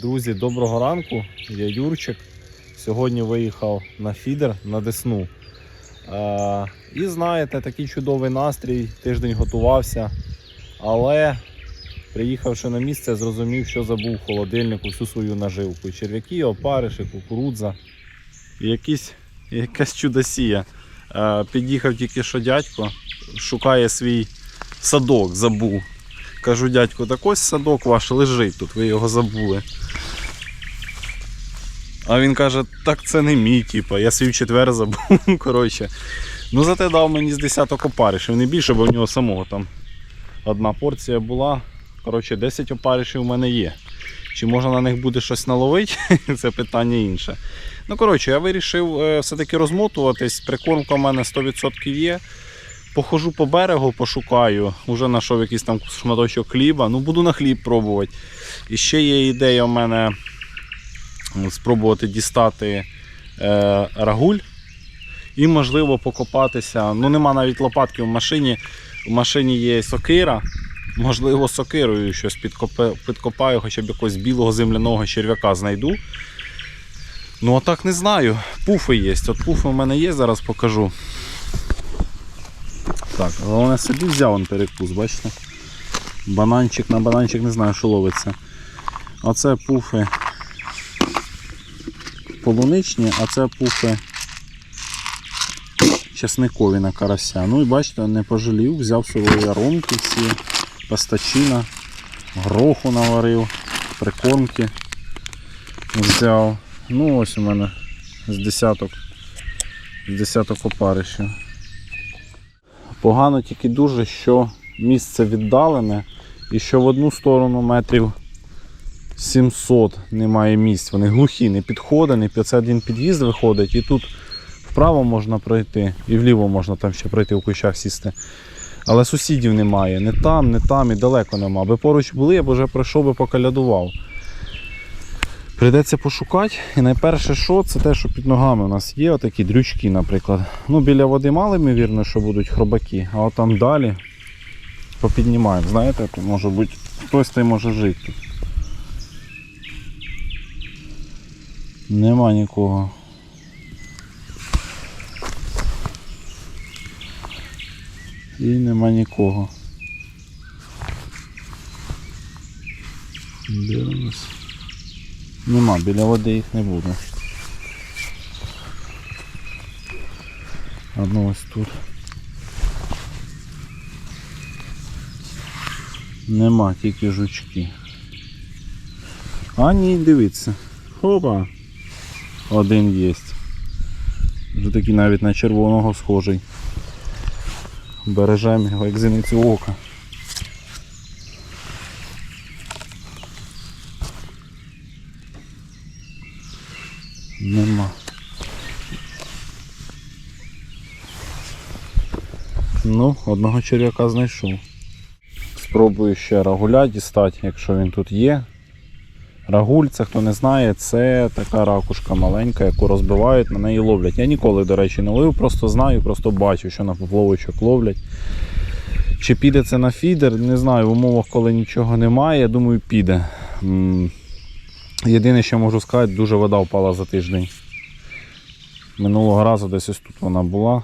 Друзі, доброго ранку. Я Юрчик. Сьогодні виїхав на фідер на Десну. Е, і знаєте, такий чудовий настрій, тиждень готувався. Але приїхавши на місце, зрозумів, що забув в холодильнику всю свою наживку. Черв'яки, опариші, кукурудза. Якісь, якась чудосія. Е, під'їхав тільки що дядько, шукає свій садок, забув. Кажу, дядько, так ось садок ваш лежить тут, ви його забули. А він каже, так це не мій, типу, я свій четвер забув. Коротше. Ну зате дав мені з десяток опаришів, не більше, бо в нього самого там одна порція була. Коротше, 10 опаришів у мене є. Чи можна на них буде щось наловити, це питання інше. Ну, коротше, я вирішив е, все-таки розмотуватись. Прикормка в мене 100% є. Похожу по берегу, пошукаю. Уже знайшов якийсь там шматочок хліба. Ну, буду на хліб пробувати. І ще є ідея в мене спробувати дістати е, рагуль. І, можливо, покопатися. Ну, нема навіть лопатки в машині. В машині є сокира. Можливо, сокирою щось підкопаю, хоча б якогось білого земляного черв'яка знайду. Ну, а так не знаю. Пуфи є. От пуфи в мене є, зараз покажу. Так, головне собі взяв он перекус, бачите? Бананчик на бананчик не знаю, що ловиться. Оце пуфи полуничні, а це пуфи чесникові на карася. Ну і бачите, не пожалів, взяв свої аромки всі, пастачина, гроху наварив, прикормки взяв. Ну ось у мене з десяток, з десяток опаришів. Погано тільки дуже, що місце віддалене і що в одну сторону метрів 700 немає місць. Вони глухі, не підходені. Це один під'їзд виходить, і тут вправо можна пройти, і вліво можна там ще пройти у кущах сісти. Але сусідів немає. Не там, не там і далеко нема. Аби поруч були, я б вже пройшов би покалядував. Прийдеться пошукати. І найперше, що це те, що під ногами у нас є отакі дрючки, наприклад. Ну, біля води мало ймовірно, що будуть хробаки, а от там далі попіднімаємо. Знаєте, то може бути хтось та й може жити. Нема нікого. І нема нікого. Дивимось. Нема, біля води їх не буде. Одно ось тут. Нема, тільки жучки. А ні, дивіться. Хопа. Один є. Вже такий навіть на червоного схожий. Бережемо його як зіницю ока. Нема. Ну, одного черв'яка знайшов. Спробую ще рагуля дістати, якщо він тут є. Рагуль, це хто не знає, це така ракушка маленька, яку розбивають, на неї ловлять. Я ніколи, до речі, не ловив, просто знаю, просто бачу, що на поплавочок ловлять. Чи піде це на фідер, не знаю, в умовах, коли нічого немає, я думаю, піде. Єдине, що можу сказати, дуже вода впала за тиждень. Минулого разу десь ось тут вона була.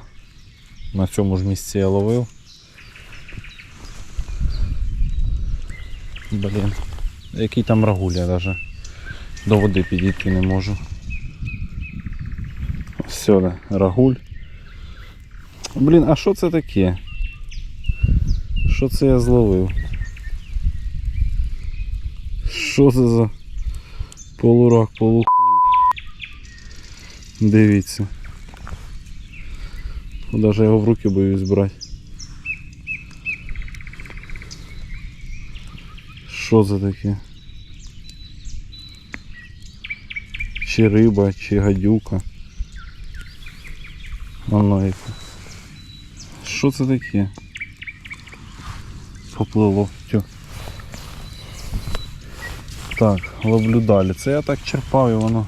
На цьому ж місці я ловив. Блін. Який там рагуль, я навіть до води підійти не можу. Все, рагуль. Блін, а що це таке? Що це я зловив? Що це за полурак, полухуй? Дивіться. Даже його в руки боюсь брати. Що це таке? Чи риба, чи гадюка. Воно яке. Що це таке? Поплило. Тю. Так, ловлю далі. Це я так черпав і воно.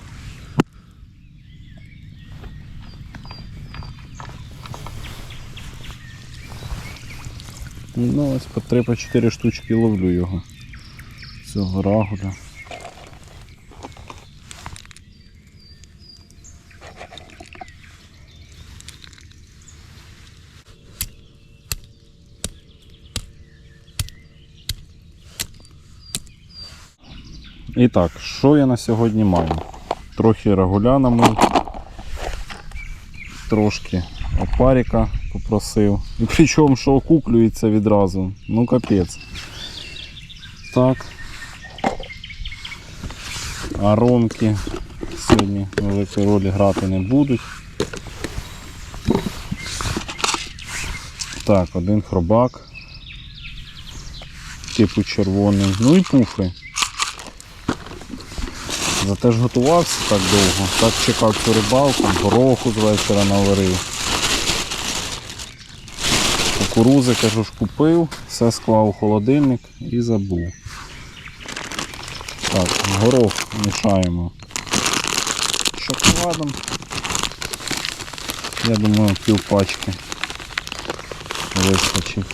Ну ось по 3-4 штучки ловлю його. Цього рагуля. І так, що я на сьогодні маю? Трохи рагуля на трошки опаріка попросив. І причому, що окуплюється відразу. Ну капець. Так. А ромки сьогодні великої ролі грати не будуть. Так, один хробак. Типу червоний. Ну і пуфи. Зате ж готувався так довго. Так чекав цю рибалку, гороху з вечора наварив. Кукурузи, кажу ж, купив, все склав у холодильник і забув. Так, горох мішаємо шоколадом. Я думаю, пів пачки вистачить.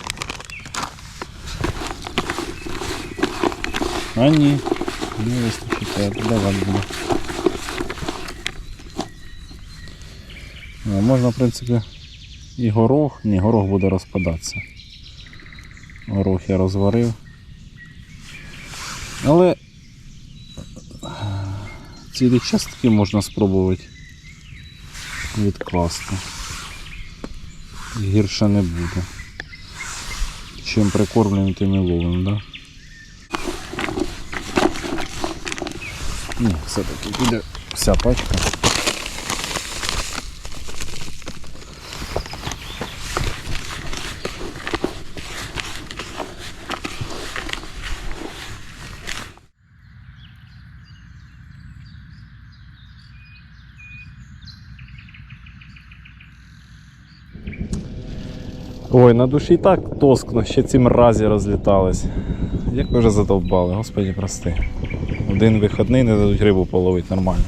А ні, не вистачить, додавати буде. Можна, в принципі, і горох. Ні, горох буде розпадатися. Горох я розварив. Але цілі частки можна спробувати відкласти. Гірше не буде. Чим прикормлений, тим і ловим, да? Ні, все-таки піде вся пачка. Ой, на душі і так тоскно, ще ці мразі розлітались. Як ви вже задовбали, господі прости. Один вихідний не дадуть рибу половити нормально.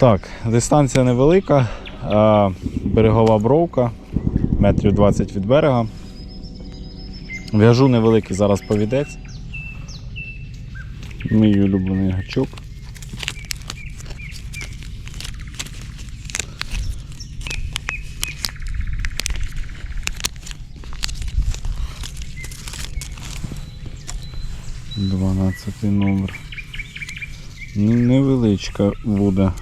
Так, дистанція невелика, берегова бровка, метрів 20 від берега. В'яжу невеликий зараз повідець. Мій улюблений гачок. Дванадцятий номер. Ну, Невеличка буде.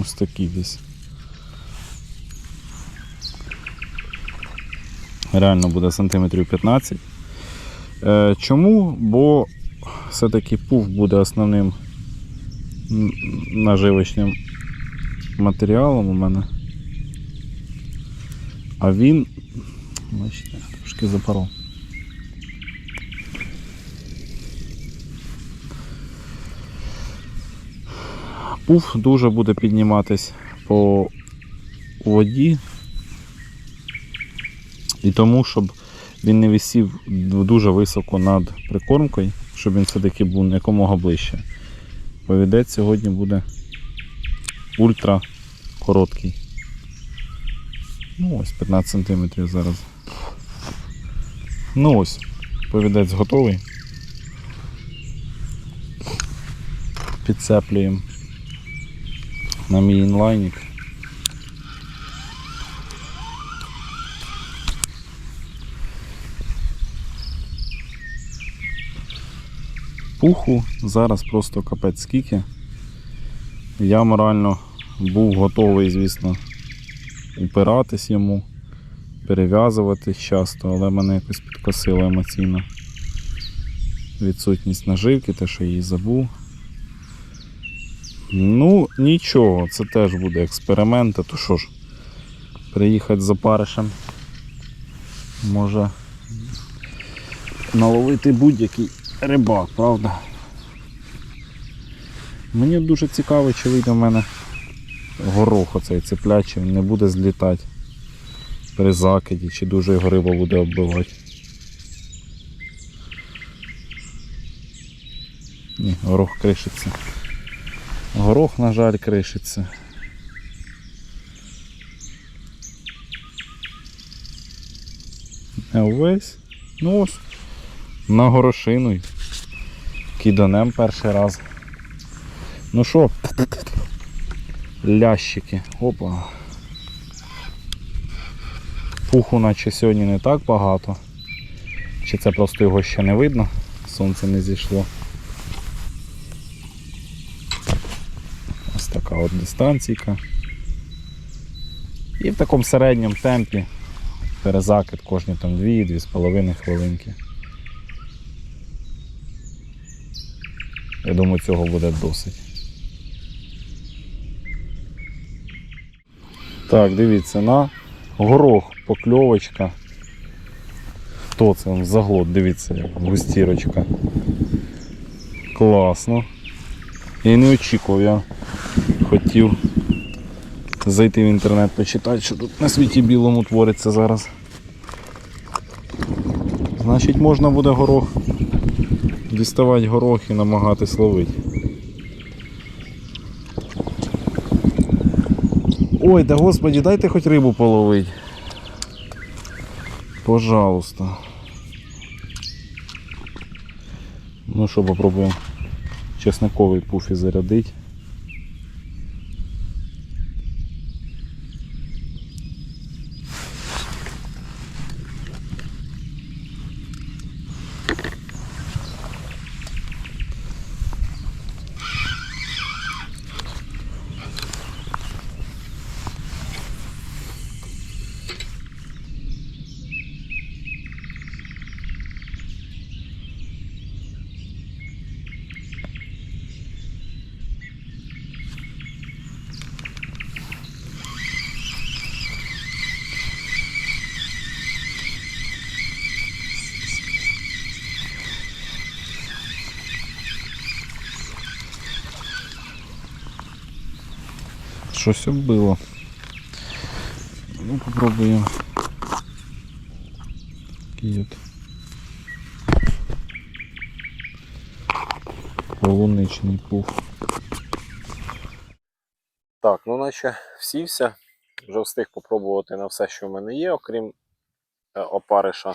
Ось такий десь. Реально буде сантиметрів 15. Е, чому? Бо все-таки пуф буде основним наживочним матеріалом у мене. А він, бачите, трошки запоров. Пуф дуже буде підніматись по воді. І тому, щоб він не висів дуже високо над прикормкою, щоб він все-таки був якомога ближче. Повідець сьогодні буде ультра короткий. Ну ось 15 см зараз. Ну ось, повідець готовий. Підцеплюємо на мій інлайник. Пуху зараз просто капець скільки. Я морально був готовий, звісно, упиратись йому, перев'язуватись часто, але мене якось підкосило емоційно. Відсутність наживки, те, що я її забув. Ну, нічого, це теж буде експеримент, а то що ж, приїхати з опаришем може наловити будь-який рибак, правда? Мені дуже цікаво, чи вийде в мене горох оцей цеплячий, він не буде злітати при закиді, чи дуже його риба буде оббивати. Ні, горох кришиться. Горох, на жаль, кришиться. Не увесь. Ну ось. На горошину. Киданем перший раз. Ну що, лящики. Опа. Пуху наче сьогодні не так багато. Чи це просто його ще не видно? Сонце не зійшло. Ось така от дистанційка. І в такому середньому темпі перезакид кожні там 2-2,5 хвилинки. Я думаю, цього буде досить. Так, дивіться, на горох покльовочка. Хто це? Заглот, дивіться, як густірочка. Класно. Я не очікував, я хотів зайти в інтернет почитати, що тут на світі білому твориться зараз. Значить можна буде горох діставати горох і намагатись ловити. Ой, да господи, дайте хоч рибу половить. Пожалуйста. Ну що, попробуємо чесниковий пуфі зарядити. Щось було. Ну, попробуємо. Такий от. Полуничний пуф. Так, ну наче всівся. Вже встиг попробувати на все, що в мене є, окрім е, опариша.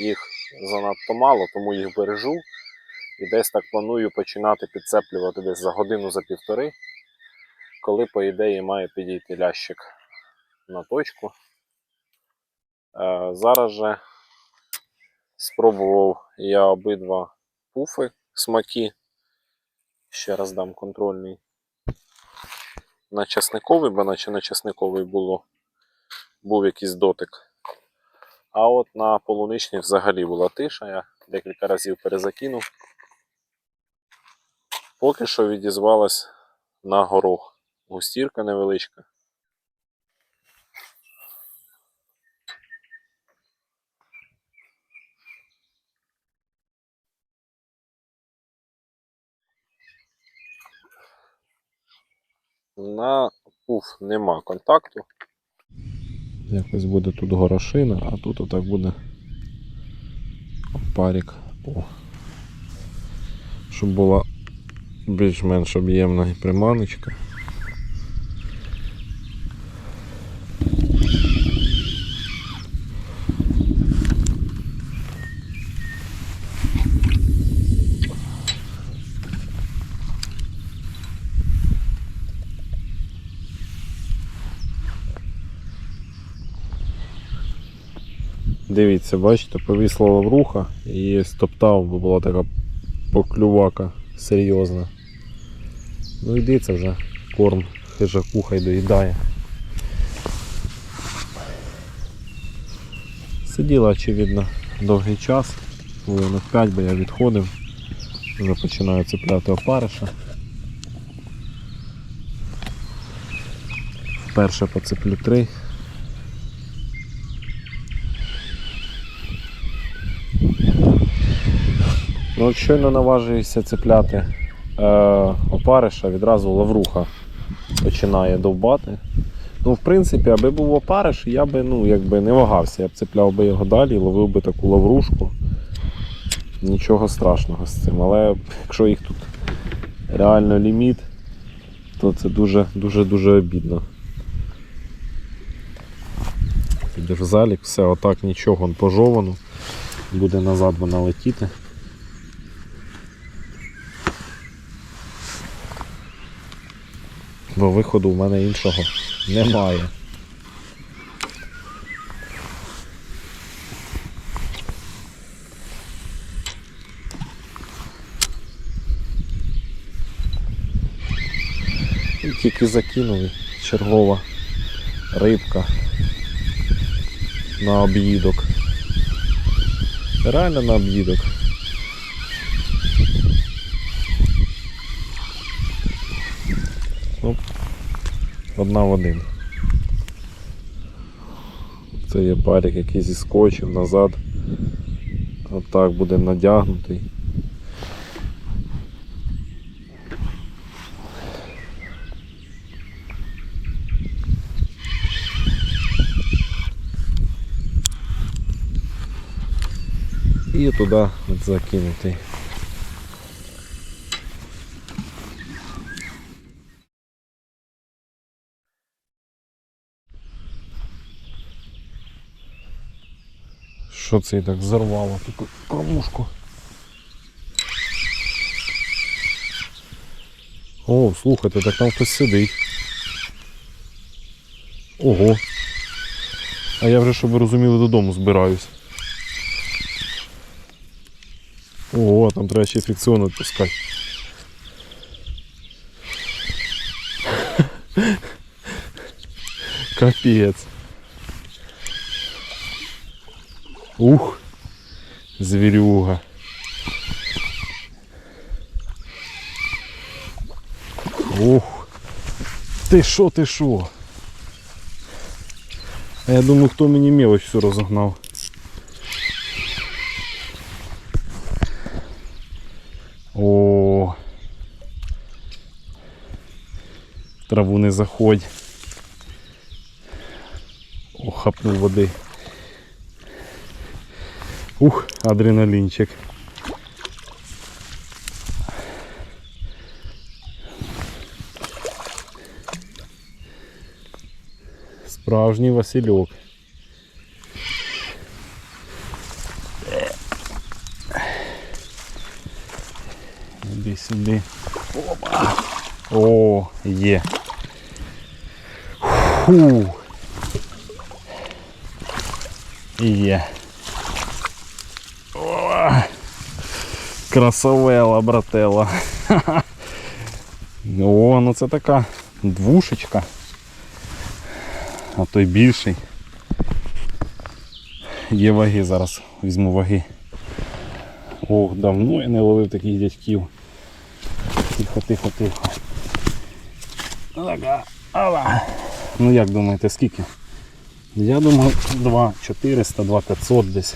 Їх занадто мало, тому їх бережу. І десь так планую починати підцеплювати десь за годину за півтори коли, по ідеї, має підійти лящик на точку. Е, зараз же спробував я обидва пуфи смаки. Ще раз дам контрольний. На часниковий, бо наче на часниковий було, був якийсь дотик. А от на полуничний взагалі була тиша, я декілька разів перезакинув. Поки що відізвалась на горох. Густірка невеличка. На пуф нема контакту. Якось буде тут горошина, а тут отак буде парік. О. Щоб була більш-менш об'ємна приманочка. Дивіться, бачите, повісла лавруха і стоптав, бо була така поклювака серйозна. Ну йди це вже корм хижаку хай доїдає. Сиділа, очевидно, довгий час, хвилинок 5, бо я відходив, вже починаю цепляти опариша. Перше поцеплю три. Ну, от щойно наважуюся цепляти е, опариша, відразу лавруха починає довбати. Ну, в принципі, аби був опариш, я би ну, якби не вагався. Я б цепляв би його далі, ловив би таку лаврушку. Нічого страшного з цим. Але якщо їх тут реально ліміт, то це дуже-дуже-дуже обідно. Підеш в залік, все, отак нічого он пожовано. Буде назад вона летіти. бо виходу в мене іншого немає. І тільки закинули чергова рибка на об'їдок. Реально на об'їдок. Одна в один. Це є парик, який зіскочив назад. Отак буде надягнутий. І туди от закинутий. Що це і так взорвало таку кормушку? О, слухайте, так там хтось сидить. Ого. А я вже, щоб ви розуміли, додому збираюсь. Ого, там треба ще фрикціон відпускати. Капець. Ух, звірюга. Ух. Ти що, ти що? А я думаю, хто мені мелочь всю розогнав. О. Траву не заходь. О, хапнув води. Ух, адреналінчик. Справжній Васильок. Іди сюди. Опа. О, є. Фу. Є. красавела, брателла. О, ну це така двушечка. А той більший. Є ваги зараз, візьму ваги. Ох, давно я не ловив таких дядьків. Тихо, тихо, тихо. Ала. Ну як думаєте, скільки? Я думаю 2 400, 2 500 десь.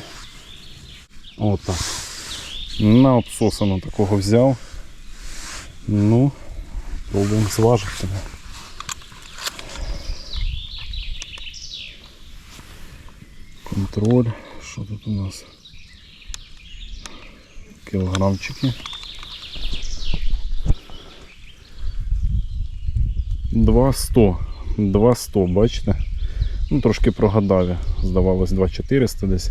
Отак. На обсосано такого взяв. Ну, пробуємо зважити. Контроль, що тут у нас? Кілограмчики. 2,100, 2,100, бачите? Ну, Трошки прогадав я, здавалось, 2,400 десь,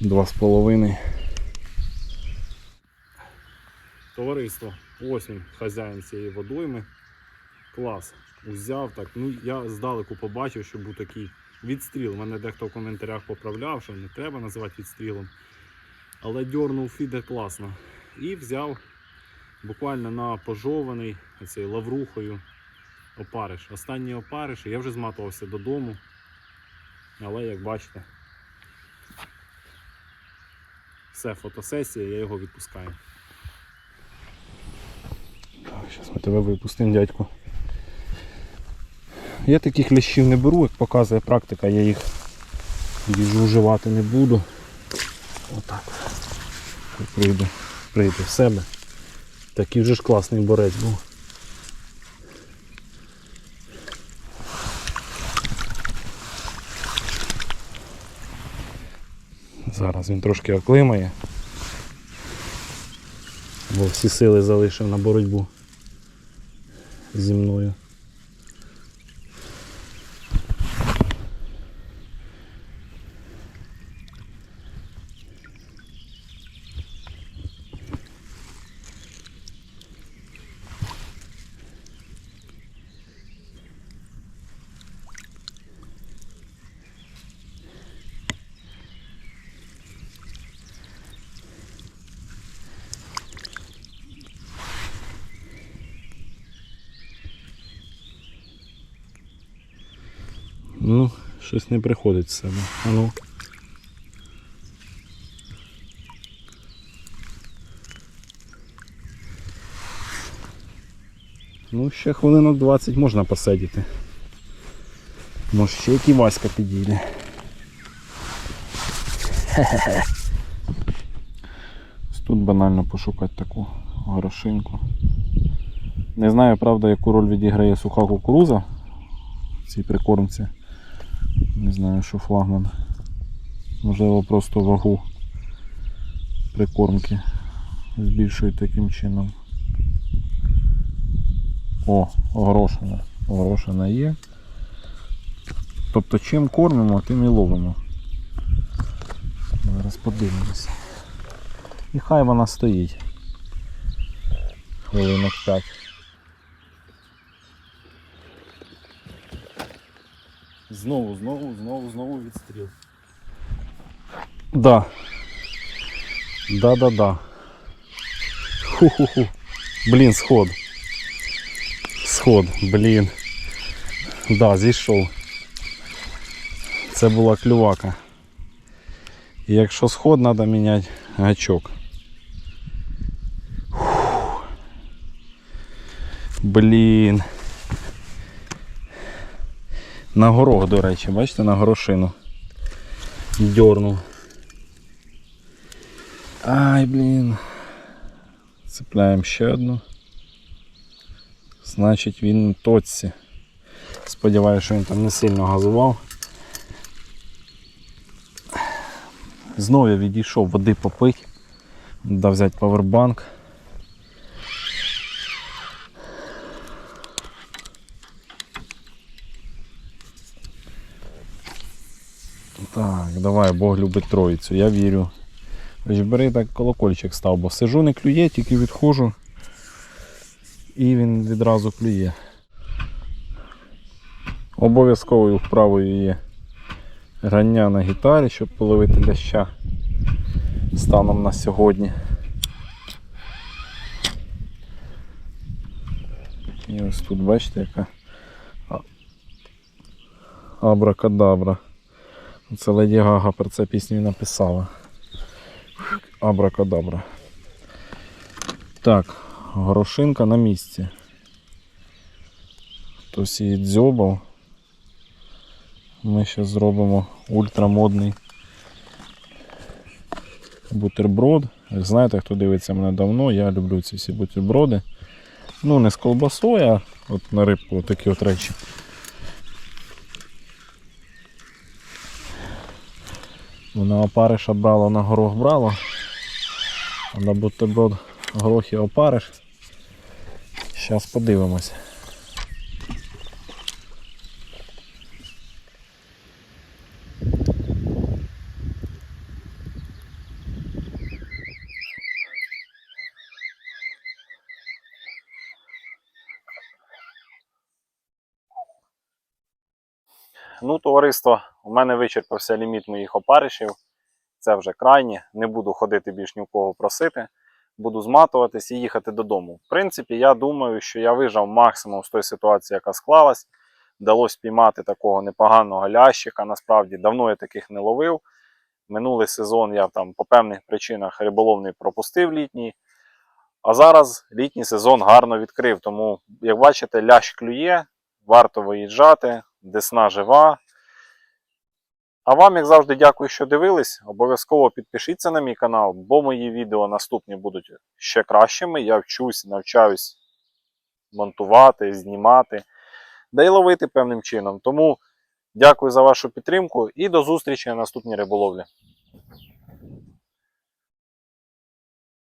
2,5. Товариство, ось він, хазяїн цієї водойми. Клас. Узяв так. Ну, я здалеку побачив, що був такий відстріл. Мене дехто в коментарях поправляв, що не треба називати відстрілом. Але дьорнув фідер класно. І взяв буквально на пожований оцей лаврухою опариш. Останній опариш, я вже зматувався додому. Але як бачите, все, фотосесія, я його відпускаю. Зараз ми тебе випустимо, дядько. Я таких лящів не беру, як показує практика, я їх їжу вживати не буду. Отак. Хай Прийде, прийде в себе. Такий вже ж класний борець був. Зараз він трошки оклимає. Бо всі сили залишив на боротьбу зі мною. Ну, щось не приходить в себе. А ну. Ну, ще хвилинок 20 можна посидіти. Може ще який Васька підійде. Тут банально пошукати таку горошинку. Не знаю, правда, яку роль відіграє суха кукуруза в цій прикормці. Не знаю, що флагман. Можливо, просто вагу прикормки збільшують таким чином. О, огорошена. Огорошена є. Тобто чим кормимо, тим і ловимо. Зараз подивимося. І хай вона стоїть. Хвилинок 5. Знову, знову, знову, знову відстріл. Да. Да-да-да. Ху-ху-ху. Блін, сход. Сход, блін. Да, зійшов. Це була клювака. І якщо сход, треба міняти гачок. Блін. На горох, до речі, бачите, на горошину. Дьорнув. Ай, блін. Цепляємо ще одну. Значить він в точці. Сподіваюся, що він там не сильно газував. Знову я відійшов води попити. Дав взяти павербанк. Так, давай, Бог любить троїцю, я вірю. Бери так колокольчик став, бо сижу, не клює, тільки відходжу. І він відразу клює. Обов'язковою вправою є грання на гітарі, щоб половити ляща станом на сьогодні. І ось тут бачите, яка абракадабра. Це Леді Гага про це пісню написала. Абракадабра. Так, горошинка на місці. Хтось її дзьобав. Ми ще зробимо ультрамодний бутерброд. Як знаєте, хто дивиться мене давно, я люблю ці всі бутерброди. Ну, не з колбасою, а от на рибку такі от речі. Вона опариша брала, на горох брала. А на бутерброд горох і опариш. Зараз подивимось. Ну, товариство, у мене вичерпався ліміт моїх опаришів. Це вже крайнє. Не буду ходити більш ні в кого просити. Буду зматуватись і їхати додому. В принципі, я думаю, що я вижав максимум з тої ситуації, яка склалась. Вдалося піймати такого непоганого лящика. Насправді давно я таких не ловив. Минулий сезон я там по певних причинах риболовний пропустив літній. А зараз літній сезон гарно відкрив. Тому, як бачите, лящ клює, варто виїжджати, десна жива. А вам, як завжди, дякую, що дивились. Обов'язково підпишіться на мій канал, бо мої відео наступні будуть ще кращими. Я вчусь, навчаюсь монтувати, знімати, да й ловити певним чином. Тому дякую за вашу підтримку і до зустрічі на наступній риболовлі.